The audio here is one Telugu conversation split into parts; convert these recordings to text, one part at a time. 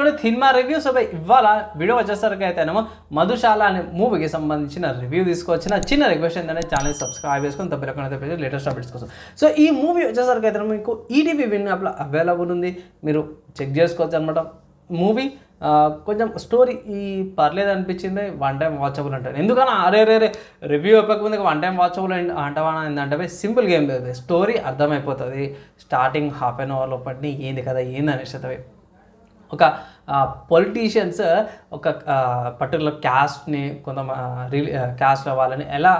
కూడా సినిమా రివ్యూ సో ఇవాళ వీడియో వచ్చేసరికి అయితేనేమో మధుశాల అనే మూవీకి సంబంధించిన రివ్యూ తీసుకొచ్చిన చిన్న రిక్వెస్ట్ ఏంటంటే ఛానల్ సబ్స్క్రైబ్ చేసుకొని తప్పకుండా తప్పి లేటెస్ట్ అప్డేట్స్ కోసం. సో ఈ మూవీ వచ్చేసరికి అయితే మీకు ఈటీవీ విన్ యాప్లో అవైలబుల్ ఉంది. మీరు చెక్ చేసుకోవచ్చు అనమాట మూవీ కొంచెం స్టోరీ ఈ పర్లేదు అనిపించింది వన్ టైం వాచబుల్ అంటారు. ఎందుకన్నా? అరే రే రే రివ్యూ చెప్పకముందు వన్ టైం వాచబుల్ అంటావా ఏంటంటే సింపుల్ గేమ్ లేదు స్టోరీ అర్థమైపోతుంది. స్టార్టింగ్ హాఫ్ అన్ అవర్ లోపటి ఏంది కదా ఏంది అనేసి ఒక పొలిటీషియన్స్ ఒక పర్టికులర్ క్యాస్ట్ని కొంత రిలీ క్యాస్ట్ వాళ్ళని ఎలా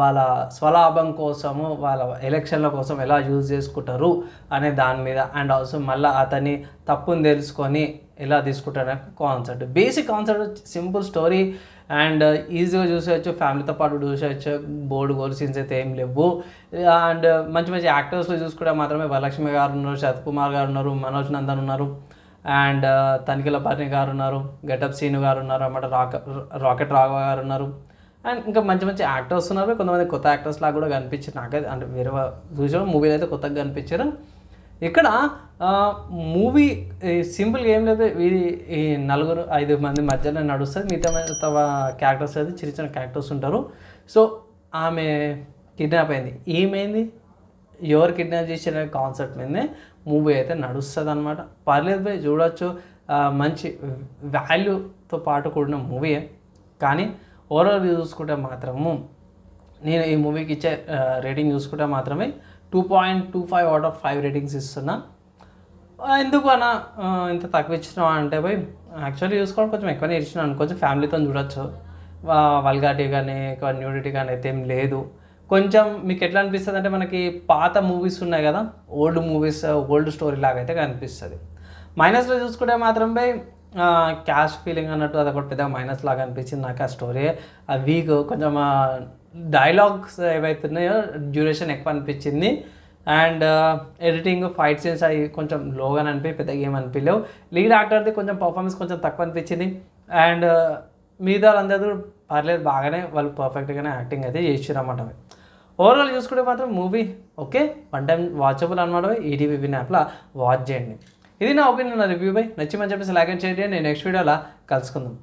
వాళ్ళ స్వలాభం కోసము వాళ్ళ ఎలక్షన్ల కోసం ఎలా యూజ్ చేసుకుంటారు అనే దాని మీద అండ్ ఆల్సో మళ్ళీ అతని తప్పుని తెలుసుకొని ఎలా తీసుకుంటారు concept basic concept simple story and ఈజీగా చూసేయచ్చు ఫ్యామిలీతో పాటు చూసేయచ్చు బోర్డు గోల్ సీన్స్ అయితే ఏం లేవు. అండ్ మంచి మంచి యాక్టర్స్లో చూసుకుంటే మాత్రమే వరలక్ష్మి గారు ఉన్నారు శరత్ కుమార్ గారు ఉన్నారు మనోజ్ నందన్ ఉన్నారు. అండ్ తనిఖీల భరణి గారు ఉన్నారు గెటప్ సీను గారు ఉన్నారు అన్నమాట రాక రాకెట్ రాఘవ గారు ఉన్నారు అండ్ ఇంకా మంచి మంచి యాక్టర్స్ ఉన్నారు కొంతమంది కొత్త యాక్టర్స్ లాగా కూడా కనిపించారు. నాకైతే అంటే వేరే చూసాం మూవీలో అయితే కొత్తగా కనిపించారు. ఇక్కడ మూవీ సింపుల్ ఏం లేదు వీరి ఈ నలుగురు ఐదు మంది మధ్యలో నడుస్తుంది మిగతా మిగతా క్యారెక్టర్స్ అయితే చిన్న చిన్న క్యారెక్టర్స్ ఉంటారు. సో ఆమె కిడ్నాప్ అయింది. ఏమైంది? ఎవరు కిడ్నాప్ చేసిన కాన్సెప్ట్ మీదనే మూవీ అయితే నడుస్తుంది అనమాట పర్లేదు పోయి చూడొచ్చు. మంచి వాల్యూతో పాటు కూడిన మూవీయే కానీ ఓవరాల్ చూసుకుంటే మాత్రము నేను ఈ మూవీకి ఇచ్చే రేటింగ్ చూసుకుంటే మాత్రమే two point two five out of five ratings ఇస్తున్నా. ఎందుకు అన్న ఇంత తక్కువ ఇచ్చినా అంటే పోయి యాక్చువల్లీ చూసుకోవడం కొంచెం ఎక్కువనే ఇచ్చినాను. కొంచెం ఫ్యామిలీతో చూడొచ్చు. వల్గాటి కానీ న్యూడిటీ కానీ అయితే ఏం లేదు. కొంచెం మీకు ఎట్లా అనిపిస్తుంది అంటే మనకి పాత మూవీస్ ఉన్నాయి కదా ఓల్డ్ మూవీస్ ఓల్డ్ స్టోరీ లాగా అయితే కనిపిస్తుంది. మైనస్లో చూసుకుంటే మాత్రం బై క్యాష్ ఫీలింగ్ అన్నట్టు అది ఒకటి పెద్ద మైనస్ లాగా అనిపించింది నాకు ఆ స్టోరీ ఆ వీక్ కొంచెం డైలాగ్స్ ఏవైతున్నాయో డ్యూరేషన్ ఎక్కువ అనిపించింది. అండ్ ఎడిటింగ్ ఫైట్ సీన్స్ అవి కొంచెం లోగా అనిపి పెద్దగా గేమ్ అనిపించలేవు లీడ్ యాక్టర్ది కొంచెం పర్ఫార్మెన్స్ కొంచెం తక్కువ అనిపించింది. అండ్ మిగతా వాళ్ళందరూ పర్లేదు బాగానే వాళ్ళు పర్ఫెక్ట్గానే యాక్టింగ్ అయితే చేసారు అన్నమాట. ఓవరాల్ చూసుకుంటే మాత్రం movie okay one time watchable అనమాట ఈటీవీ విన్ యాప్లో వాచ్ చేయండి. ఇది నా ఒపీనియన్ నా రివ్యూ బై. నచ్చి మంచి చెప్పేసి లాగ్ చేయండి. నేను నెక్స్ట్ వీడియోలో కలుసుకుందాం.